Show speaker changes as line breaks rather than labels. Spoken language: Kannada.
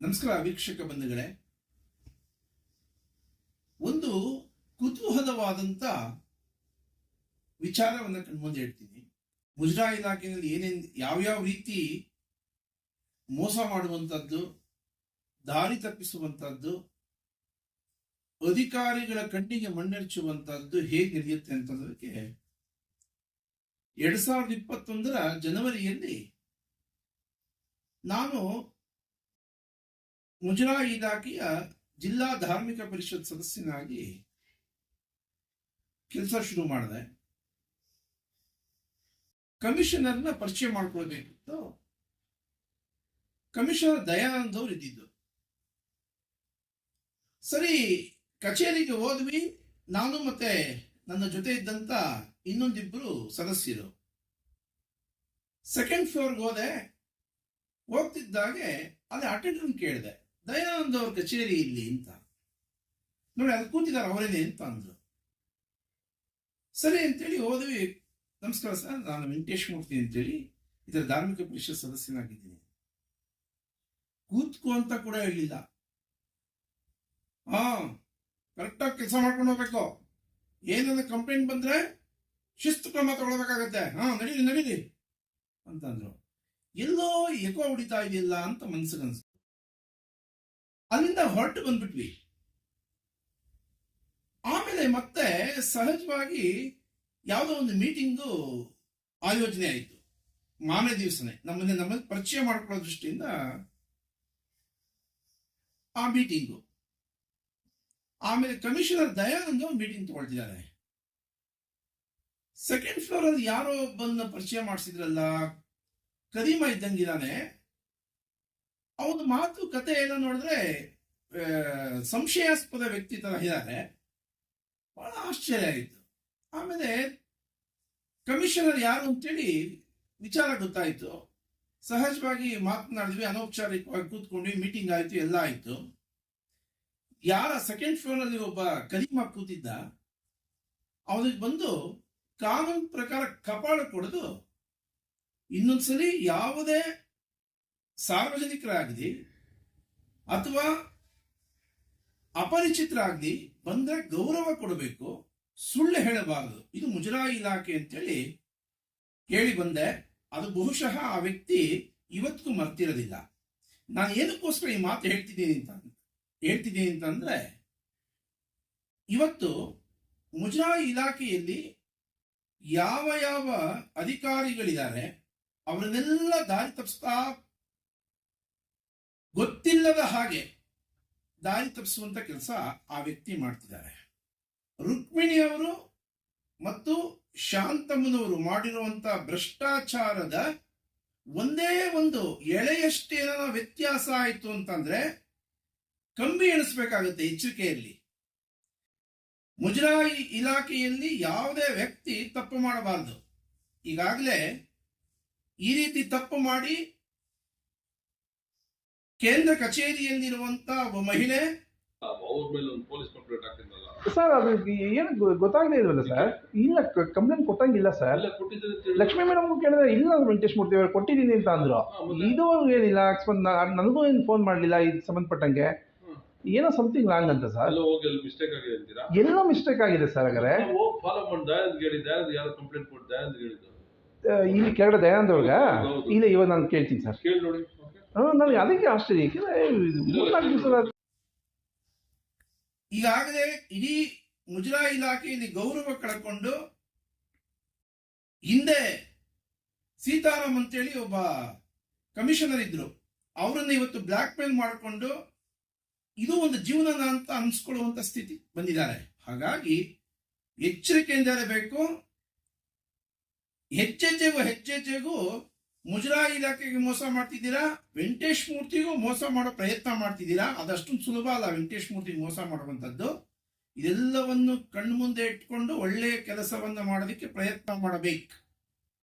ನಮಸ್ಕಾರ ವೀಕ್ಷಕ ಬಂಧುಗಳೇ. ಒಂದು ಕುತೂಹಲವಾದಂಥ ವಿಚಾರವನ್ನು ಕಣ್ಮುಂದೆ ಹೇಳ್ತೀನಿ ಮುಜರಾ ಇಲಾಖೆಯಲ್ಲಿ ಏನೇನ್ ಯಾವ್ಯಾವ ರೀತಿ ಮೋಸ ಮಾಡುವಂತದ್ದು, ದಾರಿ ತಪ್ಪಿಸುವಂತದ್ದು, ಅಧಿಕಾರಿಗಳ ಕಣ್ಣಿಗೆ ಮಣ್ಣೆರಚುವಂತದ್ದು ಹೇಗೆ ನಡೆಯುತ್ತೆ ಅಂತಂದಕ್ಕೆ ಎರಡ್ ಸಾವಿರದ ಇಪ್ಪತ್ತೊಂದರ ಜನವರಿಯಲ್ಲಿ ನಾನು ಮುಜರಾ ಇಲಾಖೆಯ ಜಿಲ್ಲಾ ಧಾರ್ಮಿಕ ಪರಿಷತ್ ಸದಸ್ಯನಾಗಿ ಕೆಲಸ ಶುರು ಮಾಡಿದೆ. ಕಮಿಷನರ್ನ ಪರಿಚಯ ಮಾಡ್ಕೊಳ್ಬೇಕಿತ್ತು. ಕಮಿಷನರ್ ದಯಾನಂದ್ ಅವ್ರು ಇದ್ದಿದ್ದು. ಸರಿ, ಕಚೇರಿಗೆ ಹೋದ್ವಿ. ನಾನು ಮತ್ತೆ ನನ್ನ ಜೊತೆ ಇದ್ದಂತ ಇನ್ನೊಂದಿಬ್ರು ಸದಸ್ಯರು. ಸೆಕೆಂಡ್ ಫ್ಲೋರ್ಗೆ ಹೋದೆ. ಹೋಗ್ತಿದ್ದಾಗೆ ಅಲ್ಲಿ ಅಟೆಂಡರ್ ಕೇಳಿದೆ. ದಯಾನಂದ್ ಅವ್ರ ಕಚೇರಿ ಇಲ್ಲಿ ಅಂತ. ನೋಡಿ, ಅದು ಕೂತಿದ್ದಾರೆ, ಅವರೇನೆ ಅಂತ ಅಂದ್ರು. ಸರಿ ಅಂತೇಳಿ ಹೋದ್ವಿ. ನಮಸ್ಕಾರ ಸರ್, ನಾನು ವೆಂಕಟೇಶ್ ಮೂರ್ತಿ ಅಂತೇಳಿ ಇದರ ಧಾರ್ಮಿಕ ಪರಿಷತ್ ಸದಸ್ಯನಾಗಿದ್ದೀನಿ. ಕೂತ್ಕೋ ಅಂತ ಕೂಡ ಹೇಳಿಲ್ಲ ಹಾ ಕರೆಕ್ಟಾಗಿ ಕೆಲಸ ಮಾಡ್ಕೊಂಡು ಹೋಗ್ಬೇಕು. ಏನಾದ್ರು ಕಂಪ್ಲೇಂಟ್ ಬಂದ್ರೆ ಶಿಸ್ತು ಕ್ರಮ ತಗೊಳ್ಬೇಕಾಗತ್ತೆ. ಹಾ, ನಡೀಲಿ ನಡೀಲಿ, ಅಂತಂದ್ರು. ಎಲ್ಲೋ ಎಕೋ ಹೊಡಿತಾ ಇದೆಯಲ್ಲ ಅಂತ ಮನ್ಸಿಗೆ ಅನ್ಸ್ತು ಅಲ್ಲಿಂದ ಹೊರಟು ಬಂದ್ಬಿಟ್ವಿ. ಆಮೇಲೆ ಮತ್ತೆ ಸಹಜವಾಗಿ ಯಾವುದೋ ಒಂದು ಮೀಟಿಂಗು ಆಯೋಜನೆ ಆಯಿತು. ಮಾನೇ ದಿವಸನೇ. ನಮ್ಮನ್ನ ನಮ್ಮ ಪರಿಚಯ ಮಾಡ್ಕೊಳ್ಳೋ ದೃಷ್ಟಿಯಿಂದ ಆ ಮೀಟಿಂಗು. ಆಮೇಲೆ ಕಮಿಷನರ್ ದಯಾನಂದ್ ಒಂದು ಮೀಟಿಂಗ್ ತಗೊಳ್ತಿದ್ದಾರೆ. ಸೆಕೆಂಡ್ ಫ್ಲೋರ್ ಅಲ್ಲಿ ಯಾರೋ ಬಂದ ಪರಿಚಯ ಮಾಡಿಸಿದ್ರಲ್ಲ, ಕರೀಮ ಅವನ ಮಾತು, ಕತೆ ಎಲ್ಲ ನೋಡಿದ್ರೆ ಸಂಶಯಾಸ್ಪದ ವ್ಯಕ್ತಿ ತರ ಇದ್ದಾರೆ. ಬಹಳ ಆಶ್ಚರ್ಯ ಆಯಿತು. ಆಮೇಲೆ ಕಮಿಷನರ್ ಯಾರು ಅಂತೇಳಿ ವಿಚಾರ ಗೊತ್ತಾಯ್ತು. ಸಹಜವಾಗಿ ಮಾತನಾಡಿದ್ವಿ, ಅನೌಪಚಾರಿಕವಾಗಿ ಕೂತ್ಕೊಂಡ್ವಿ ಮೀಟಿಂಗ್ ಆಯ್ತು, ಎಲ್ಲ ಆಯ್ತು. ಯಾರ ಸೆಕೆಂಡ್ ಫ್ಲೋರ್ ಅಲ್ಲಿ ಒಬ್ಬ ಕಲಿಮ ಕೂತಿದ್ದ, ಅವನಿಗೆ ಬಂದು ಕಾನೂನು ಪ್ರಕಾರ ಕಪಾಳ ಕೊಡದು, ಇನ್ನೊಂದ್ಸಲಿ ಯಾವುದೇ ಸಾರ್ವಜನಿಕರಾಗಲಿ ಅಥವಾ ಅಪರಿಚಿತರಾಗಲಿ ಬಂದ್ರೆ ಗೌರವ ಕೊಡಬೇಕು, ಸುಳ್ಳು ಹೇಳಬಾರದು. ಇದು ಮುಜರಾಯಿ ಇಲಾಖೆ ಅಂತೇಳಿ ಕೇಳಿ ಬಂದೆ. ಅದು ಬಹುಶಃ ಆ ವ್ಯಕ್ತಿ ಇವತ್ತಿಗೂ ಮರ್ತಿರೋದಿಲ್ಲ. ನಾನು ಏನಕ್ಕೋಸ್ಕರ ಈ ಮಾತು ಹೇಳ್ತಿದ್ದೀನಿ ಅಂತ ಹೇಳ್ತಿದ್ದೀನಿ ಅಂತಂದ್ರೆ ಇವತ್ತು ಮುಜರಾಯಿ ಇಲಾಖೆಯಲ್ಲಿ ಯಾವ ಯಾವ ಅಧಿಕಾರಿಗಳಿದ್ದಾರೆ, ಅವರನ್ನೆಲ್ಲ ದಾರಿ ತಪ್ಪಿಸ್ತಾ ಗೊತ್ತಿಲ್ಲದ ಹಾಗೆ ದಾರಿ ತಪ್ಪಿಸುವಂತ ಕೆಲಸ ಆ ವ್ಯಕ್ತಿ ಮಾಡ್ತಿದ್ದಾರೆ. ರುಕ್ಮಿಣಿಯವರು ಮತ್ತು ಶಾಂತಮ್ಮನವರು ಮಾಡಿರುವಂತ ಭ್ರಷ್ಟಾಚಾರದ ಒಂದೇ ಒಂದು ಎಳೆಯಷ್ಟೇನ ವ್ಯತ್ಯಾಸ ಆಯಿತು ಅಂತಂದ್ರೆ ಕಂಬಿ ಎಣಿಸ್ಬೇಕಾಗುತ್ತೆ ಎಚ್ಚರಿಕೆಯಲ್ಲಿ. ಮುಜರಾಯಿ ಇಲಾಖೆಯಲ್ಲಿ ಯಾವುದೇ ವ್ಯಕ್ತಿ ತಪ್ಪು ಮಾಡಬಾರದು. ಈಗಾಗಲೇ ಈ ರೀತಿ ತಪ್ಪು ಮಾಡಿ ಕೇಂದ್ರ ಕಚೇರಿಯಲ್ಲಿರುವಂತ ಒಬ್ಬ ಮಹಿಳೆ.
ಅವ್ರ ಮೇಲೆ ಒಂದು ಪೊಲೀಸ್ ಕಂಪ್ಲೇಂಟ್ ಹಾಕಿದ್ನಲ್ಲ.
ಸರ್ ಅದು ಏನು ಗೊತ್ತಾಗದೇ ಇಲ್ವಲ್ಲ ಸರ್? ಇಲ್ಲ ಕಂಪ್ಲೇಂಟ್ ಕೊಟ್ಟಂಗಿಲ್ಲ ಸರ್.
ಅಲ್ಲ ಕೊಟ್ಟಿದ್ದಾರೆ ಅಂತ ಹೇಳಿ.
ಲಕ್ಷ್ಮೀ ಮೇಡಮ್ ಕೇಳಿದ್ರೆ ಇಲ್ಲ ವೆಂಕಟೇಶ್ ಮೂರ್ತಿ ಅವರು ಕೊಟ್ಟಿದ್ದೀನಿ ಅಂತ ಅಂದ್ರು.
ಹಾ, ಮತ್ತೆ?
ಇದುವರೆಗೂ ಏನಿಲ್ಲ ಅಕಸ್ಮಾತ್ ನಾ- ನನಗೂ ಏನು ಫೋನ್ ಮಾಡಲಿಲ್ಲ ಇದು ಸಂಬಂಧಪಟ್ಟಂಗೆ.
ಹ್ಮ್.
ಏನೋ ಸಮಥಿಂಗ್ ರಾಂಗ್ ಅಂತ ಸರ್.
ಅಲ್ಲ ಹೋಗಿ ಅಲ್ಲಿ ಮಿಸ್ಟೇಕ್ ಆಗಿದೆ ಅಂತೀರಾ?
ಎಲ್ಲೋ ಮಿಸ್ಟೇಕ್ ಆಗಿದೆ ಸರ್ ಹಾಗಾದ್ರೆ.
ಹೋಗಿ ಫಾಲೋ ಮಾಡಿ ದಯಾನಂದ್ ಹೇಳಿ ದಯಾನಂದ್ ಯಾರೋ ಕಂಪ್ಲೇಂಟ್ ಕೊಟ್ಟು ದಯಾನಂದ್ ಹೇಳಿದ್ದು
ಆ, ಇಲ್ಲಿ ಕೆರಡ ದಯಾನಂದ್ ಅವ್ರಿಗ?
ಹೌದು.
ಇಲ್ಲ ಇವಾಗ ನಾನು ಕೇಳ್ತೀನಿ ಸರ್.
ಕೇಳಿ ನೋಡಿ. ಓಕೆ
ನನಗೆ ಅದಕ್ಕೆ ಆಶ್ಚರ್ಯ.
ಈಗಾಗಲೇ ಇಡೀ ಮುಜರಾ ಇಲಾಖೆಯಲ್ಲಿ ಗೌರವ ಕಳ್ಕೊಂಡು ಹಿಂದೆ ಸೀತಾರಾಮ್ ಅಂತೇಳಿ ಒಬ್ಬ ಕಮಿಷನರ್ ಇದ್ರು. ಅವರನ್ನ ಇವತ್ತು ಬ್ಲ್ಯಾಕ್ ಮೇಲ್ ಮಾಡಿಕೊಂಡು ಇದು ಒಂದು ಜೀವನ ಅಂತ ಅನ್ಸ್ಕೊಳ್ಳುವಂತ ಸ್ಥಿತಿ ಬಂದಿದ್ದಾರೆ. ಹಾಗಾಗಿ ಎಚ್ಚರಿಕೆಯಿಂದ ಇರಬೇಕು. ಹೆಜ್ಜೆಜ್ಜೆಗೂ ಮುಜರಾ ಇಲಾಖೆಗೆ ಮೋಸ ಮಾಡ್ತಿದ್ದೀರಾ? ವೆಂಕಟೇಶ್ ಮೂರ್ತಿಗೂ ಮೋಸ ಮಾಡೋ ಪ್ರಯತ್ನ ಮಾಡ್ತಿದ್ದೀರಾ? ಅದಷ್ಟೊಂದು ಸುಲಭ ಅಲ್ಲ ವೆಂಕಟೇಶ್ ಮೂರ್ತಿಗೆ ಮೋಸ ಮಾಡುವಂಥದ್ದು. ಇದೆಲ್ಲವನ್ನು ಕಣ್ಮುಂದೆ ಇಟ್ಕೊಂಡು ಒಳ್ಳೆಯ ಕೆಲಸವನ್ನು ಮಾಡೋದಕ್ಕೆ ಪ್ರಯತ್ನ ಮಾಡಬೇಕು.